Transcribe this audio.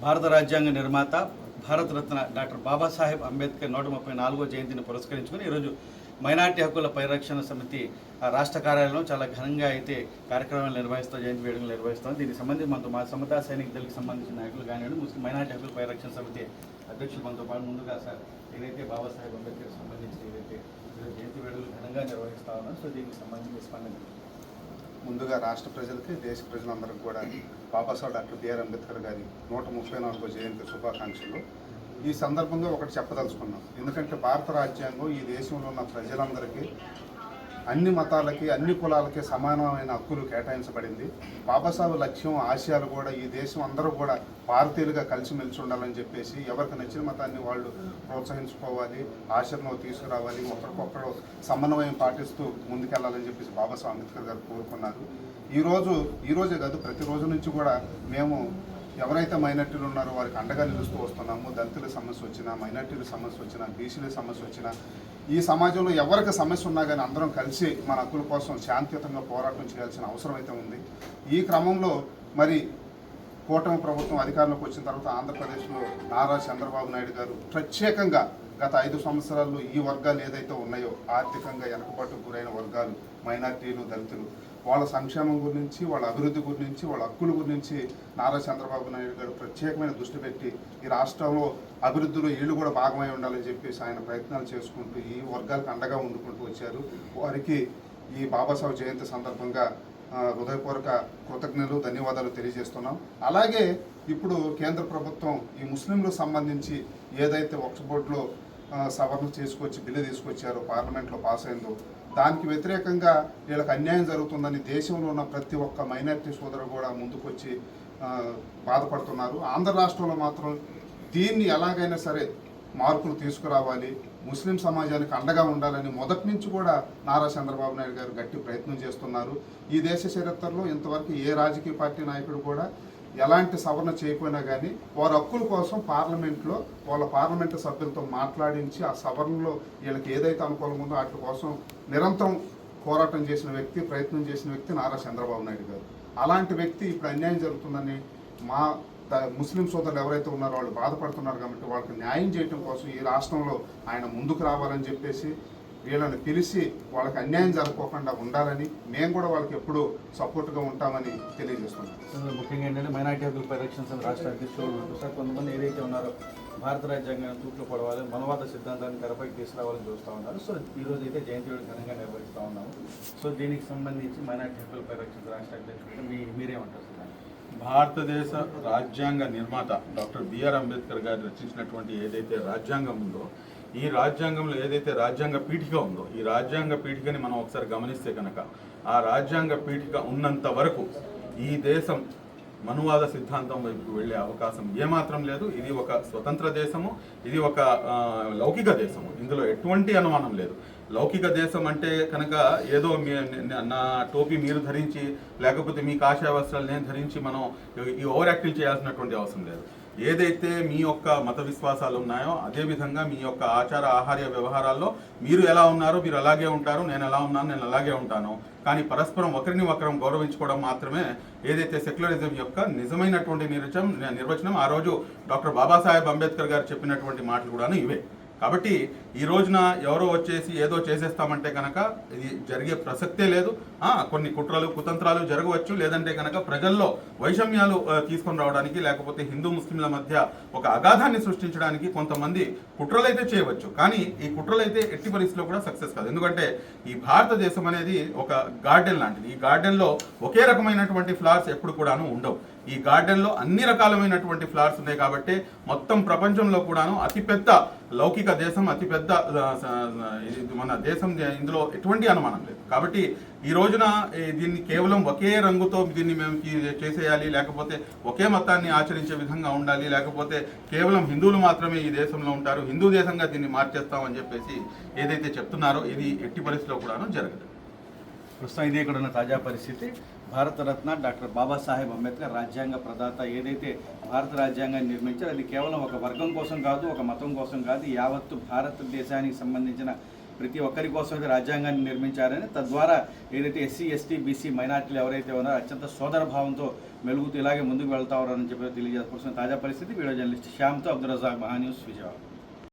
భారత రాజ్యాంగ నిర్మాత భారతరత్న డాక్టర్ బాబాసాహెబ్ అంబేద్కర్ నూట ముప్పై నాలుగో జయంతిని పురస్కరించుకుని ఈరోజు మైనార్టీ హక్కుల పరిరక్షణ సమితి ఆ, రాష్ట్ర కార్యాలయంలో చాలా ఘనంగా అయితే కార్యక్రమాలు నిర్వహిస్తాం జయంతి వేడుకలు నిర్వహిస్తాం దీనికి సంబంధించి మనతో మా సమతా సైనిక దళకి సంబంధించిన నాయకులు కానివ్వండి ముస్లిం మైనార్టీ హక్కుల పరిరక్షణ సమితి అధ్యక్షులు మనతో పాటు ముందుగా సార్ ఏదైతే బాబాసాహెబ్ అంబేద్కర్ సంబంధించి ఏదైతే జయంతి వేడుకలు ఘనంగా నిర్వహిస్తా ఉన్నాం సో దీనికి సంబంధించి స్పందన ముందుగా రాష్ట్ర ప్రజలకి దేశ ప్రజలందరికీ కూడా బాబాసాహెబ్ డాక్టర్ బిఆర్ అంబేద్కర్ గారి నూట ముప్పై నాలుగో జయంతి శుభాకాంక్షలు. ఈ సందర్భంగా ఒకటి చెప్పదలుచుకున్నాం. ఎందుకంటే భారత రాజ్యాంగం ఈ దేశంలో ఉన్న ప్రజలందరికీ అన్ని మతాలకి అన్ని కులాలకి సమానమైన హక్కులు కేటాయించబడింది. బాబాసాహెబ్ లక్ష్యం ఆశయాలు కూడా ఈ దేశం అందరూ కూడా భారతీయులుగా కలిసిమెలిసి ఉండాలని చెప్పేసి ఎవరికి నచ్చిన మతాన్ని వాళ్ళు ప్రోత్సహించుకోవాలి ఆచరణలో తీసుకురావాలి ఒకరికొకరు సమన్వయం పాటిస్తూ ముందుకెళ్ళాలని చెప్పేసి బాబాసాహెబ్ అంబేద్కర్ గారు కోరుకున్నారు. ఈరోజు ఈరోజే కాదు ప్రతిరోజు నుంచి కూడా మేము ఎవరైతే మైనార్టీలు ఉన్నారో వారికి అండగా నిలుస్తూ వస్తున్నాము. దళితుల సమస్య వచ్చినా మైనార్టీల సమస్య వచ్చినా బీసీల సమస్య వచ్చినా ఈ సమాజంలో ఎవరికి సమస్య ఉన్నా కానీ అందరం కలిసి మన హక్కుల కోసం శాంతియుతంగా పోరాటం చేయాల్సిన అవసరం అయితే ఉంది. ఈ క్రమంలో మరి కూటమి ప్రభుత్వం అధికారంలోకి వచ్చిన తర్వాత ఆంధ్రప్రదేశ్లో నారా చంద్రబాబు నాయుడు గారు ప్రత్యేకంగా గత ఐదు సంవత్సరాల్లో ఈ వర్గాలు ఏదైతే ఉన్నాయో ఆర్థికంగా వెనుకబాటు గురైన వర్గాలు మైనార్టీలు దళితులు వాళ్ళ సంక్షేమం గురించి వాళ్ళ అభివృద్ధి గురించి వాళ్ళ హక్కుల గురించి నారా చంద్రబాబు నాయుడు గారు ప్రత్యేకమైన దృష్టి పెట్టి ఈ రాష్ట్రంలో అభివృద్ధిలో వీళ్ళు కూడా భాగమై ఉండాలని చెప్పేసి ఆయన ప్రయత్నాలు చేసుకుంటూ ఈ వర్గాలకు అండగా ఉండుకుంటూ వచ్చారు. వారికి ఈ బాబాసాహెబ్ జయంతి సందర్భంగా హృదయపూర్వక కృతజ్ఞతలు ధన్యవాదాలు తెలియజేస్తున్నాం. అలాగే ఇప్పుడు కేంద్ర ప్రభుత్వం ఈ ముస్లింలకు సంబంధించి ఏదైతే వక్ఫ్ బోర్డులో సవరణ చేసుకొచ్చి బిల్లు తీసుకొచ్చారో పార్లమెంట్లో పాస్ అయిందో దానికి వ్యతిరేకంగా వీళ్ళకి అన్యాయం జరుగుతుందని దేశంలో ఉన్న ప్రతి ఒక్క మైనారిటీ సోదరు కూడా ముందుకొచ్చి బాధపడుతున్నారు. ఆంధ్ర రాష్ట్రంలో మాత్రం దీన్ని ఎలాగైనా సరే మార్పులు తీసుకురావాలి ముస్లిం సమాజానికి అండగా ఉండాలని మొదటి నుంచి కూడా నారా చంద్రబాబు నాయుడు గారు గట్టి ప్రయత్నం చేస్తున్నారు. ఈ దేశ చరిత్రలో ఇంతవరకు ఏ రాజకీయ పార్టీ నాయకుడు కూడా ఎలాంటి సవరణ చేయకపోయినా కానీ వారి హక్కుల కోసం పార్లమెంట్లో వాళ్ళ పార్లమెంటు సభ్యులతో మాట్లాడించి ఆ సవరణలో వీళ్ళకి ఏదైతే అనుకూలంగా ఉందో వాటి కోసం నిరంతరం పోరాటం చేసిన వ్యక్తి ప్రయత్నం చేసిన వ్యక్తి నారా చంద్రబాబు నాయుడు గారు. అలాంటి వ్యక్తి ఇప్పుడు అన్యాయం జరుగుతుందని మా ముస్లిం సోదరులు ఎవరైతే ఉన్నారో వాళ్ళు బాధపడుతున్నారు కాబట్టి వాళ్ళకి న్యాయం చేయడం కోసం ఈ రాష్ట్రంలో ఆయన ముందుకు రావాలని చెప్పేసి వీళ్ళని పిలిచి వాళ్ళకి అన్యాయం జరగకోకుండా ఉండాలని మేము కూడా వాళ్ళకి ఎప్పుడూ సపోర్ట్గా ఉంటామని తెలియజేస్తున్నాం. సో ముఖ్యంగా ఏంటంటే మైనార్టీ హక్కుల పరిరక్షణ సమితి రాష్ట్ర అధ్యక్షులు. సార్ కొంతమంది ఏదైతే ఉన్నారో భారత రాజ్యాంగాన్ని తూట్లు పడవాలి మనవాద సిద్ధాంతాన్ని తెరపైకి తీసుకురావాలని చూస్తూ ఉన్నారు. సో ఈ రోజు అయితే జయంతి వేడుక ఘనంగా నిర్వహిస్తూ ఉన్నాము. సో దీనికి సంబంధించి మైనార్టీ హక్కుల పరిరక్షణ రాష్ట్ర అధ్యక్షుడు మీ మీరేమంటారు సార్ భారతదేశ రాజ్యాంగ నిర్మాత డాక్టర్ బిఆర్ అంబేద్కర్ గారు రచించినటువంటి ఏదైతే రాజ్యాంగం ఉందో ఈ రాజ్యాంగంలో ఏదైతే రాజ్యాంగ పీఠిక ఉందో ఈ రాజ్యాంగ పీఠికని మనం ఒకసారి గమనిస్తే కనుక ఆ రాజ్యాంగ పీఠిక ఉన్నంత వరకు ఈ దేశం మనువాద సిద్ధాంతం వైపుకు వెళ్ళే అవకాశం ఏమాత్రం లేదు. ఇది ఒక స్వతంత్ర దేశము ఇది ఒక లౌకిక దేశము. ఇందులో ఎటువంటి అనుమానం లేదు. లౌకిక దేశం అంటే కనుక ఏదో మీ నా టోపీ మీరు ధరించి లేకపోతే మీ కాషాయ వస్త్రాలు నేను ధరించి మనం ఈ ఓవర్ యాక్టివ్ చేయాల్సినటువంటి అవసరం లేదు. ఏదైతే మీ యొక్క మత విశ్వాసాలు ఉన్నాయో అదేవిధంగా మీ యొక్క ఆచార ఆహార్య వ్యవహారాల్లో మీరు ఎలా ఉన్నారో మీరు అలాగే ఉంటారు నేను ఎలా ఉన్నాను నేను అలాగే ఉంటాను. కానీ పరస్పరం ఒకరిని ఒకరం గౌరవించుకోవడం మాత్రమే ఏదైతే సెక్యులరిజం యొక్క నిజమైనటువంటి నిర్వచనం నిర్వచనం ఆ రోజు డాక్టర్ బాబాసాహెబ్ అంబేద్కర్ గారు చెప్పినటువంటి మాటలు కూడాను ఇవే. కాబట్టి ఈ రోజున ఎవరో వచ్చేసి ఏదో చేసేస్తామంటే కనుక ఇది జరిగే ప్రసక్తే లేదు. కొన్ని కుట్రలు కుతంత్రాలు జరగవచ్చు. లేదంటే కనుక ప్రజల్లో వైషమ్యాలు తీసుకొని రావడానికి లేకపోతే హిందూ ముస్లింల మధ్య ఒక అగాధాన్ని సృష్టించడానికి కొంతమంది కుట్రలైతే చేయవచ్చు. కానీ ఈ కుట్రలైతే ఎట్టి పరిస్థితిలో కూడా సక్సెస్ కాదు. ఎందుకంటే ఈ భారతదేశం అనేది ఒక గార్డెన్ లాంటిది. ఈ గార్డెన్లో ఒకే రకమైనటువంటి ఫ్లవర్స్ ఎప్పుడు కూడాను ఉండవు. ఈ గార్డెన్లో అన్ని రకాలమైనటువంటి ఫ్లవర్స్ ఉన్నాయి కాబట్టి మొత్తం ప్రపంచంలో కూడాను అతిపెద్ద లౌకిక దేశం అతిపెద్ద మన దేశం ఇందులో ఎటువంటి అనుమానం లేదు. కాబట్టి ఈ రోజున దీన్ని కేవలం ఒకే రంగుతో దీన్ని మేము చేసేయాలి లేకపోతే ఒకే మతాన్ని ఆచరించే విధంగా ఉండాలి లేకపోతే కేవలం హిందువులు మాత్రమే ఈ దేశంలో ఉంటారు హిందూ దేశంగా దీన్ని మార్చేస్తామని చెప్పేసి ఏదైతే చెప్తున్నారో ఇది ఎట్టి పరిస్థితిలో కూడాను జరగదు. ప్రస్తుతం ఇదే ఇక్కడ ఉన్న తాజా పరిస్థితి. భారతరత్న డాక్టర్ బాబాసాహెబ్ అంబేద్కర్ రాజ్యాంగ ప్రదాత ఏదైతే భారత రాజ్యాంగాన్ని నిర్మించారో అది కేవలం ఒక వర్గం కోసం కాదు ఒక మతం కోసం కాదు యావత్తు భారతదేశానికి సంబంధించిన ప్రతి ఒక్కరి కోసం అయితే రాజ్యాంగాన్ని నిర్మించారని తద్వారా ఏదైతే ఎస్సీ ఎస్టీ బీసీ మైనార్టీలు ఎవరైతే ఉన్నారో అత్యంత సోదర భావంతో మెలుగుతూ ఇలాగే ముందుకు వెళ్తారని చెప్పి తెలియజేసుకోవాల్సిన తాజా పరిస్థితి. వీడియో జర్నలిస్ట్ శ్యామ్తో అబ్దుల్ రజాక్ మహా న్యూస్ విజయవాడ.